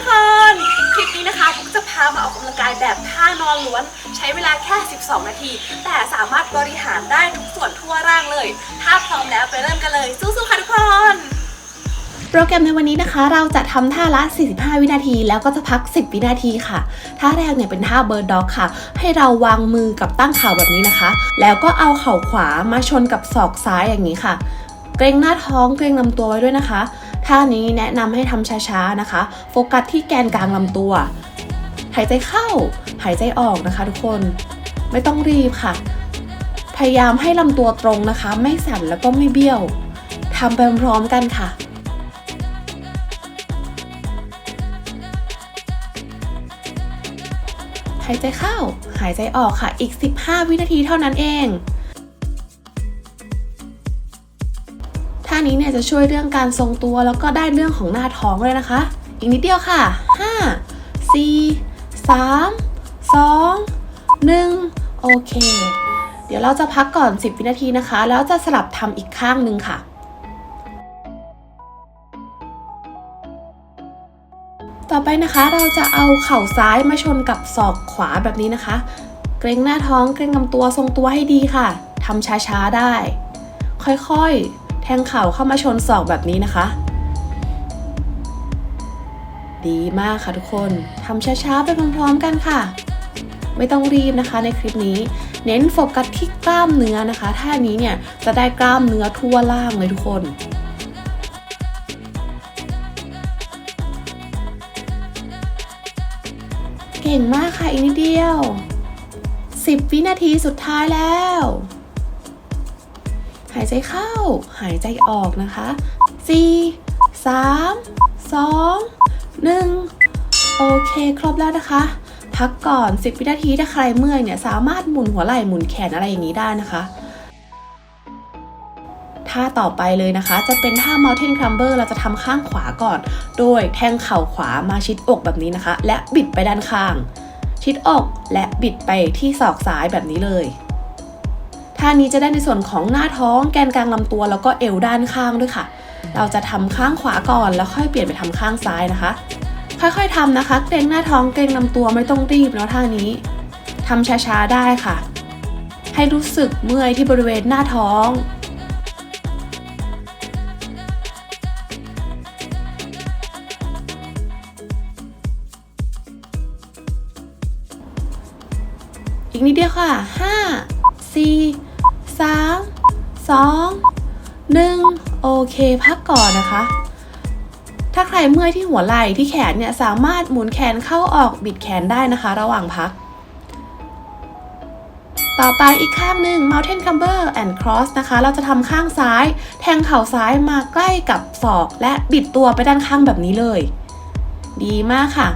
ทุกคนคลิปนี้นะคะผมจะพามาออกกำลังกายแบบท่านอนล้วน ใช้เวลาแค่ 12 นาที แต่สามารถบริหารได้ทุกส่วนทั่วร่างเลย ถ้าพร้อมแล้วไปเริ่มกันเลย สู้ๆ ค่ะทุกคนโปรแกรมในวันนี้นะคะ เราจะทำท่าละ 45 วินาที แล้วก็จะพัก 10 วินาทีค่ะ ท่าแรกเนี่ยเป็นท่าเบิร์ดด็อกค่ะ ให้เราวางมือกับตั้งเข่าแบบนี้นะคะ แล้วก็เอาเข่าขวามาชนกับศอกซ้ายอย่างนี้ค่ะ เกรงหน้าท้องเกรงลำตัวไว้ด้วยนะคะ ท่านี้แนะนำให้ทำช้าๆนะคะ โฟกัสที่แกนกลางลำตัว หายใจเข้า หายใจออกนะคะ ทุกคน ไม่ต้องรีบค่ะ พยายามให้ลำตัวตรงนะคะ ไม่สั่นแล้วก็ไม่เบี้ยวทำไปพร้อมๆกันค่ะหายใจเข้า หายใจออกค่ะ อีก 15 วินาทีเท่านั้นเอง นี้เนี่ยจะช่วยเรื่องการทรงตัว แล้วก็ได้เรื่องของหน้าท้องเลยนะคะ อีกนิดเดียวค่ะ 5 4 3 2 1 โอเค เดี๋ยวเราจะพักก่อน 10 วินาทีนะคะ แล้วจะสลับทำอีกข้างหนึ่งค่ะต่อไปนะคะเราจะเอาเข่าซ้ายมาชนกับศอกขวาแบบนี้นะคะ เกรงหน้าท้องเกรงลำตัวทรงตัวให้ดีค่ะทำช้าๆได้ ค่อยๆ งเข่าเข้ามาชนศอกแบบนี้นะคะ ดีมากค่ะทุกคนทำช้าๆไปพร้อมๆกันค่ะ ไม่ต้องรีบนะคะในคลิปนี้ เน้นโฟกัสที่กล้ามเนื้อนะคะท่านี้เนี่ยจะได้กล้ามเนื้อทั่วล่างเลยทุกคนเก่งมากค่ะอีกนิดเดียว 10 วินาทีสุดท้ายแล้ว หายใจเข้า หายใจออกนะคะ 4 3 2 1 โอเค ครบแล้วนะคะ พักก่อน 10 วินาทีถ้าใครเมื่อยเนี่ย สามารถหมุนหัวไหล่หมุนแขนอะไรอย่างนี้ได้นะคะท่าต่อไปเลยนะคะ จะเป็นท่า Mountain Climber เราจะทำข้างขวาก่อน โดยแทงเข่าขวามาชิดอกแบบนี้นะคะ และบิดไปด้านข้าง ชิดอกและบิดไปที่ศอกซ้ายแบบนี้เลย ท่านี้จะได้ในส่วนของหน้าท้องแกนกลางลำตัวแล้วก็เอวด้านข้างด้วยค่ะ เราจะทำข้างขวาก่อนแล้วค่อยเปลี่ยนไปทำข้างซ้ายนะคะ ค่อยๆทำนะคะ เกรงหน้าท้องเกรงลำตัวไม่ต้องรีบเนาะท่านี้ทำช้าๆได้ค่ะ ให้รู้สึกเมื่อยที่บริเวณหน้าท้องอีกนิดเดียวค่ะ 5 4 3 2 1 โอเค พักก่อนนะคะ ถ้าใครเมื่อยที่หัวไหล่ที่แขนเนี่ยสามารถหมุนแขนเข้าออกบิดแขนได้นะคะ ระหว่างพัก ต่อไปอีกข้างหนึ่ง Mountain Climber and Cross นะคะ เราจะทำข้างซ้าย แทงเข่าซ้ายมาใกล้กับศอก และบิดตัวไปด้านข้างแบบนี้เลย ดีมากค่ะ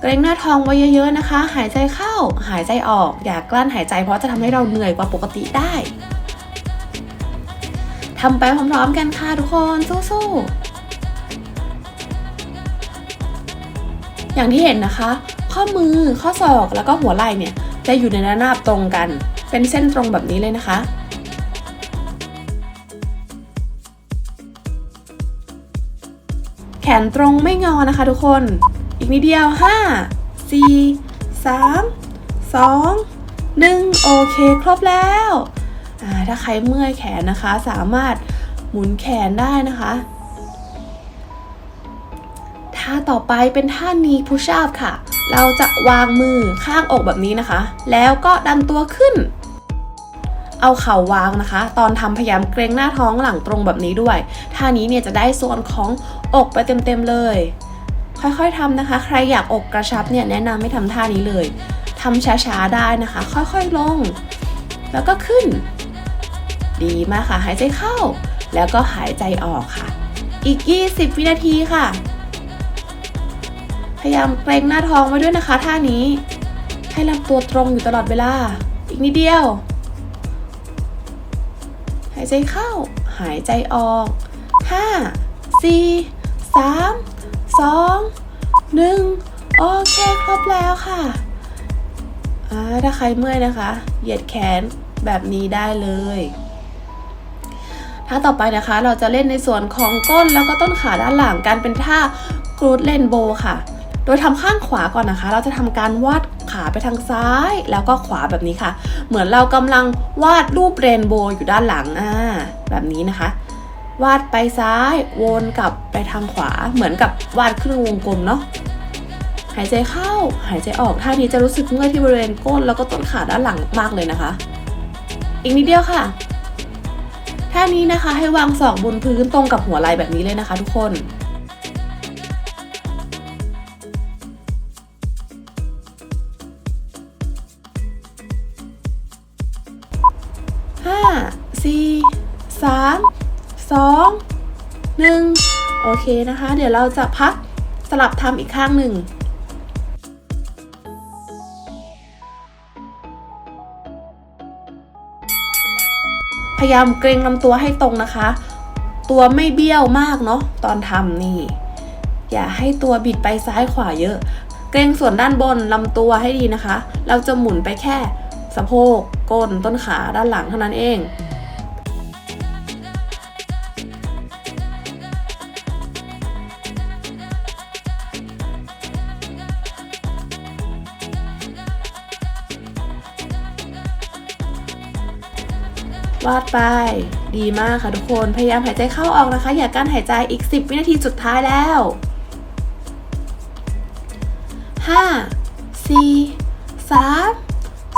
เกรงหน้าท้องไว้เยอะๆนะคะ หายใจเข้า หายใจออก อย่ากลั้นหายใจเพราะจะทำให้เราเหนื่อยกว่าปกติได้ทำไปพร้อมๆกันค่ะทุกคนสู้ๆอย่างที่เห็นนะคะ ข้อมือข้อศอกแล้วก็หัวไหล่เนี่ย จะอยู่ในระนาบตรงกัน เป็นเส้นตรงแบบนี้เลยนะคะแขนตรงไม่งอนะคะทุกคน นิดเดียว 5 4 3 2 1 โอเค ครบแล้วถ้าใครเมื่อยแขนนะคะ สามารถหมุนแขนได้นะคะท่าต่อไปเป็นท่า knee push up ค่ะ เราจะวางมือข้างอกแบบนี้นะคะ แล้วก็ดันตัวขึ้น เอาเข่าวางนะคะ ตอนทำพยายามเกรงหน้าท้องหลังตรงแบบนี้ด้วย ท่านี้เนี่ยจะได้ส่วนของอกไปเต็มๆเลย ค่อยๆทำนะคะ ใครอยากอกกระชับเนี่ยแนะนำให้ทำท่านี้เลยทำช้าๆได้นะคะ ค่อยๆลง แล้วก็ขึ้น ดีมากค่ะ หายใจเข้า แล้วก็หายใจออกค่ะ อีก 20 วินาทีค่ะ พยายามเกรงหน้าท้องไว้ด้วยนะคะ ท่านี้ ให้ลำตัวตรงอยู่ตลอดเวลา อีกนิดเดียว หายใจเข้า หายใจออก 5 4 3 2 1 โอเคครบแล้วค่ะถ้าใครเมื่อยนะคะ เหยียดแขนแบบนี้ได้เลยถ้าต่อไปนะคะ เราจะเล่นในส่วนของก้นแล้วก็ต้นขาด้านหลังกันเป็นท่ากรูดเรนโบว์ค่ะ โดยทำข้างขวาก่อนนะคะ เราจะทำการวาดขาไปทางซ้ายแล้วก็ขวาแบบนี้ค่ะ เหมือนเรากำลังวาดรูปเรนโบว์อยู่ด้านหลังอ่าแบบนี้นะคะ วาดไปซ้ายวนกลับไปทางขวาเหมือนกับวาดครึ่งวงกลมเนาะหายใจเข้าหายใจออกท่านี้จะรู้สึกเมื่อยที่บริเวณก้นแล้วก็ต้นขาด้านหลังมากเลยนะคะ อีกนิดเดียวค่ะท่านี้นะคะให้วางศอกบนพื้นตรงกับหัวไหล่แบบนี้เลยนะคะ ทุกคน 2 1 โอเคนะคะ เดี๋ยวเราจะพักสลับทำอีกข้างหนึ่งพยายามเกรงลำตัวให้ตรงนะคะ ตัวไม่เบี้ยวมากเนาะตอนทำนี่ อย่าให้ตัวบิดไปซ้ายขวาเยอะ เกรงส่วนด้านบนลำตัวให้ดีนะคะ เราจะหมุนไปแค่สะโพกก้นต้นขาด้านหลังเท่านั้นเอง วาดไป ดีมากค่ะทุกคน พยายามหายใจเข้าออกนะคะ อย่ากั้นหายใจอีก 10 วินาทีสุดท้ายแล้ว 5 4 3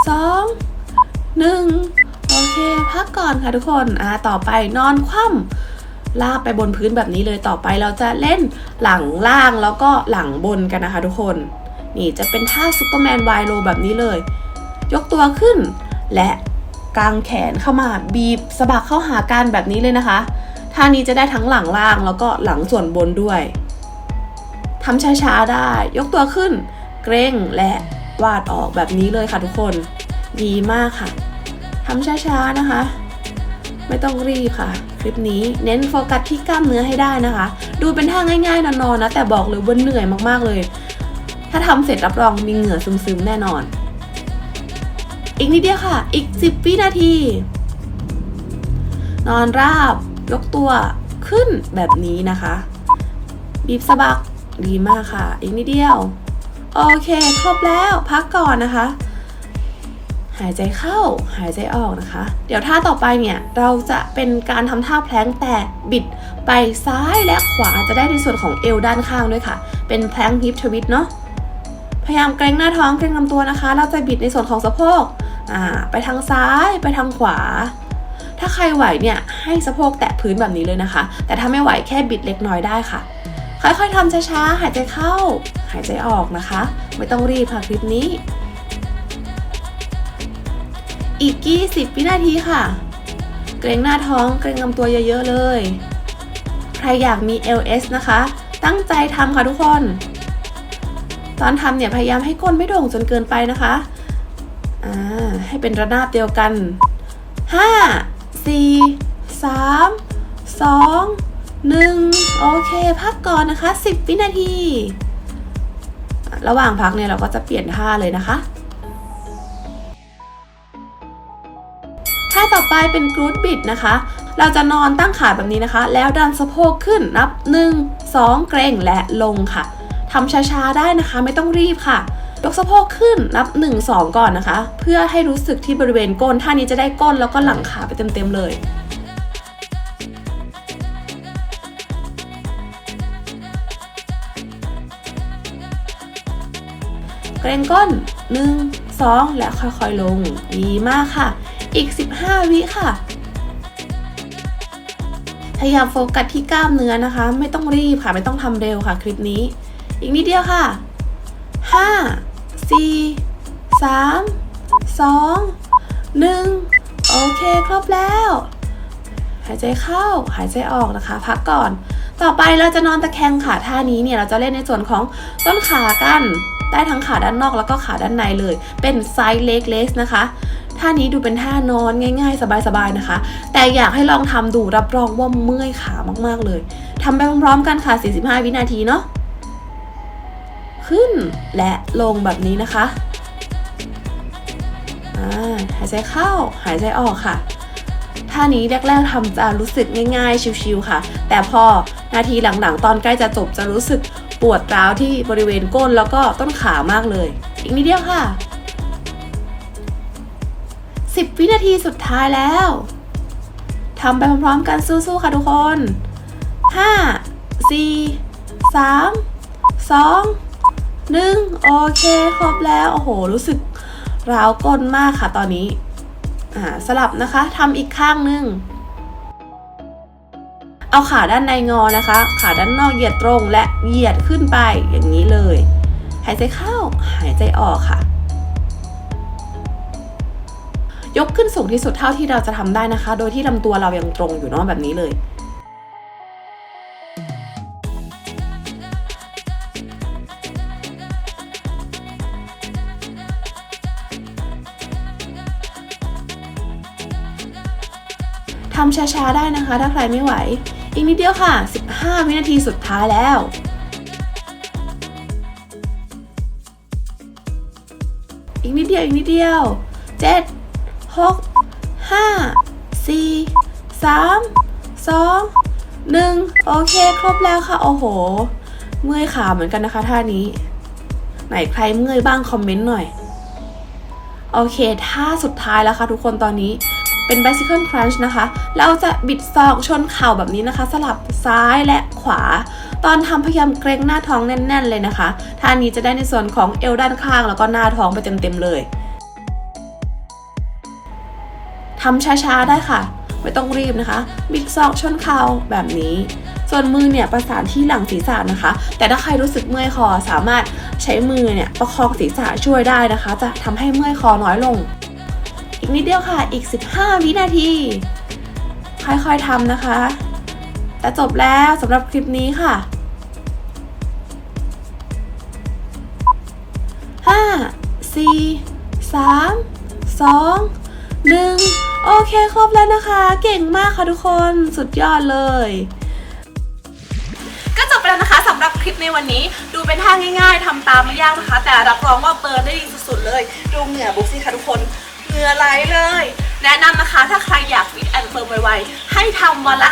2 1 โอเค พักก่อนค่ะทุกคน อ่า ต่อไปนอนคว่ำลาบไปบนพื้นแบบนี้เลยต่อไปเราจะเล่นหลังล่างแล้วก็หลังบนกันนะคะทุกคน นี่จะเป็นท่าซูเปอร์แมนไวโลแบบนี้เลย ยกตัวขึ้นและ กลางแขนเข้ามาบีบสะบักเข้าหากันแบบนี้เลยนะคะท่านี้จะได้ทั้งหลังล่างแล้วก็หลังส่วนบนด้วยทำช้าๆได้ ยกตัวขึ้น เกรงและวาดออกแบบนี้เลยค่ะทุกคน ดีมากค่ะทำช้าๆนะคะ ไม่ต้องรีบค่ะ คลิปนี้เน้นโฟกัสที่กล้ามเนื้อให้ได้นะคะ ดูเป็นท่าง่ายๆนอนๆนะ แต่บอกเลยว่าเหนื่อยมากๆเลย ถ้าทำเสร็จรับรองมีเหงื่อซึมๆแน่นอน อีกนิดเดียวค่ะ อีก 10 วินาที นอนราบ ยกตัวขึ้นแบบนี้นะคะ บีบสะบักดีมากค่ะ อีกนิดเดียว โอเค ครบแล้วพักก่อนนะคะ หายใจเข้าหายใจออกนะคะ เดี๋ยวท่าต่อไปเนี่ย เราจะเป็นการทำท่าแพลงแต่บิดไปซ้ายและขวาจะได้ในส่วนของเอวด้านข้างด้วยค่ะ เป็นแพลงฮิปทวิตเนาะพยายามเกรงหน้าท้องเกรงลำตัวนะคะ เราจะบิดในส่วนของสะโพก อ่าไปทางซ้ายไปทางขวา ถ้าใครไหวเนี่ยให้สะโพกแตะพื้นแบบนี้เลยนะคะ แต่ถ้าไม่ไหวแค่บิดเล็กน้อยได้ค่ะ ค่อยๆทำช้าๆหายใจเข้า หายใจออกนะคะ ไม่ต้องรีบค่ะคลิปนี้ อีก20วินาทีค่ะ เกรงหน้าท้องเกรงลำตัวเยอะๆเลย ใครอยากมี LS นะคะ ตั้งใจทำค่ะทุกคน ตอนทำเนี่ยพยายามให้ก้นไม่โด่งจนเกินไปนะคะ อ่าให้เป็นระนาบเดียวกัน 5 4 3 2 1 โอเค พักก่อนนะคะ 10 วินาที ระหว่างพักเนี่ยเราก็จะเปลี่ยนท่าเลยนะคะท่าต่อไปเป็นกรูดบิดนะคะ เราจะนอนตั้งขาแบบนี้นะคะ แล้วดันสะโพกขึ้นนับ 1 2 เกรงและลงค่ะทำช้าๆได้นะคะ ไม่ต้องรีบค่ะ ยกสะโพกขึ้นนับ 1 2 ก่อนนะคะ เพื่อให้รู้สึกที่บริเวณก้นท่านี้จะได้ก้นแล้วก็หลังขาไปเต็มๆเลยเกรงก้น 1 2 และค่อยๆลง ดีมากค่ะ อีก 15 วิค่ะ พยายามโฟกัสที่กล้ามเนื้อนะคะ ไม่ต้องรีบค่ะ ไม่ต้องทำเร็วค่ะ คลิปนี้ อีกนิดเดียวค่ะ 5 4 3 2 1 โอเค ครบแล้ว หายใจเข้า หายใจออกนะคะ พักก่อน ต่อไปเราจะนอนตะแคงค่ะท่านี้เนี่ย เราจะเล่นในส่วนของต้นขากันได้ทั้งขาด้านนอกแล้วก็ขาด้านในเลย เป็นไซส์เล็กเลสนะคะ ท่านี้ดูเป็นท่านอนง่าย ๆ สบายๆนะคะ แต่อยากให้ลองทำดูรับรองว่าเมื่อยขามากๆเลยทำไปพร้อมๆกันค่ะ 45 วินาทีเนาะ ขึ้นและลงแบบนี้นะคะหายใจเข้าหายใจออกค่ะท่านี้แรกๆทำจะรู้สึกง่ายๆ ชิวๆค่ะ แต่พอนาทีหลังๆ ตอนใกล้จะจบจะรู้สึกปวดร้าวที่บริเวณก้นแล้วก็ต้นขามากเลย อีกนิดเดียวค่ะ 10 วินาทีสุดท้ายแล้วทำไปพร้อมๆกันสู้ๆค่ะทุกคน 5 4 3 2 1โอเคครบแล้ว โอ้โห รู้สึกร้าวก้นมากค่ะตอนนี้ อ่า สลับนะคะทำอีกข้างหนึ่งเอาขาด้านในงอนะคะ ขาด้านนอกเหยียดตรงและเหยียดขึ้นไปอย่างนี้เลย หายใจเข้า หายใจออกค่ะ ยกขึ้นสูงที่สุดเท่าที่เราจะทำได้นะคะ โดยที่ลำตัวเรายังตรงอยู่เนาะแบบนี้เลยำช้าๆได้นะคะ ถ้าใครไม่ไหว อีกนิดเดียวค่ะ 15 วินาทีสุดท้ายแล้วอีกนิดเดียว อีกนิดเดียว7 6 5 4 3 2 1โอเค ครบแล้วค่ะ โอ้โห เมื่อยขาเหมือนกันนะคะท่านี้ ไหนใครเมื่อยบ้างคอมเมนต์หน่อย โอเค ท่าสุดท้ายแล้วค่ะทุกคนตอนนี้ เป็น bicycle crunch นะคะ เราจะบิดศอกชนเข่าแบบนี้นะคะ สลับซ้ายและขวา ตอนทำพยายามเกรงหน้าท้องแน่น ๆ เลยนะคะท่านี้จะได้ในส่วนของเอวด้านข้างแล้วก็หน้าท้องไปเต็ม ๆ เลยทำช้า ๆ ได้ค่ะ ไม่ต้องรีบนะคะ บิดศอกชนเข่าแบบนี้ ส่วนมือเนี่ยประสานที่หลังศีรษะนะคะ แต่ถ้าใครรู้สึกเมื่อยคอสามารถใช้มือเนี่ยประคองศีรษะช่วยได้นะคะ จะทำให้เมื่อยคอน้อยลง นิดเดียวค่ะ อีก 15 วินาที ค่อยๆทำนะคะ แต่จบแล้วสำหรับคลิปนี้ค่ะ 5 4 3 2 1โอเคครบแล้วนะคะ เก่งมากค่ะทุกคนสุดยอดเลย ก็จบไปแล้วนะคะสำหรับคลิปในวันนี้ ดูเป็นท่าง่ายๆทำตามไม่ยากนะคะ แต่รับรองว่าเบิร์นได้ดีสุดๆเลย ดูเหงื่อบุ๊กซี่ค่ะทุกคน เหงื่อไหลเลย แนะนำนะคะถ้าใครอยากฟิตแอนด์เฟิร์มไวๆให้ทำวันละ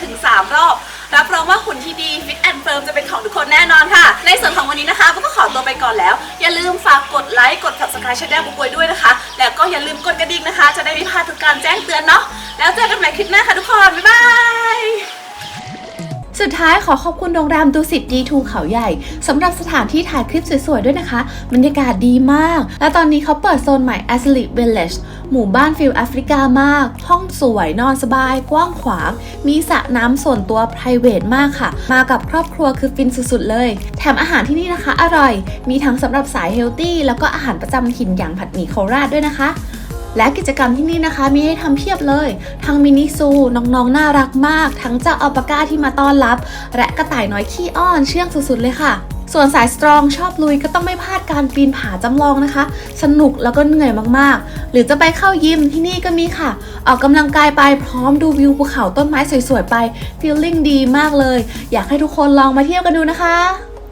2-3 รอบ รับรองว่าหุ่นที่ดีฟิตแอนด์เฟิร์มจะเป็นของทุกคนแน่นอนค่ะ ในส่วนของวันนี้นะคะบุ๊กก็ขอตัวไปก่อนแล้ว อย่าลืมฝากกดไลค์กด subscribe ช่องบุ๊กไว้ด้วยนะคะ แล้วก็อย่าลืมกดกระดิ่งนะคะ จะได้ไม่พลาดทุกการแจ้งเตือนเนาะแล้วเจอกันใหม่คลิปหน้าค่ะทุกคนบ๊ายบาย สุดท้ายขอขอบคุณโรงแรมดูสิต D2 เขาใหญ่สำหรับสถานที่ถ่ายคลิปสวยๆ ด้วยนะคะ บรรยากาศดีมาก และตอนนี้เขาเปิดโซนใหม่ a s l i Village หมู่บ้านฟิลแอฟริกามาก ห้องสวยนอนสบาย กว้างขวาง มีสระน้ำส่วนตัว p r i v a t มากค่ะ มากับครอบครัวคือฟินสุดๆ เลย แถมอาหารที่นี่นะคะ อร่อย มีทั้งสำหรับสายเฮลตี้แล้วก็อาหารประจำถิ่นอย่างผัดหมี่โคราชด้วยนะคะ และกิจกรรมที่นี่นะคะมีให้ทำเพียบเลย ทั้งมินิซูน้องๆน่ารักมาก ทั้งเจ้าอัลปาก้าที่มาต้อนรับ และกระต่ายน้อยขี้อ้อนเชื่องสุดๆเลยค่ะส่วนสายสตรองชอบลุยก็ต้องไม่พลาดการปีนผาจำลองนะคะ สนุกแล้วก็เหนื่อยมากๆ หรือจะไปเข้ายิมที่นี่ก็มีค่ะ ออกกำลังกายไปพร้อมดูวิวภูเขาต้นไม้สวยๆไปฟีลลิ่งดีมากเลย อยากให้ทุกคนลองมาเที่ยวกันดูนะคะ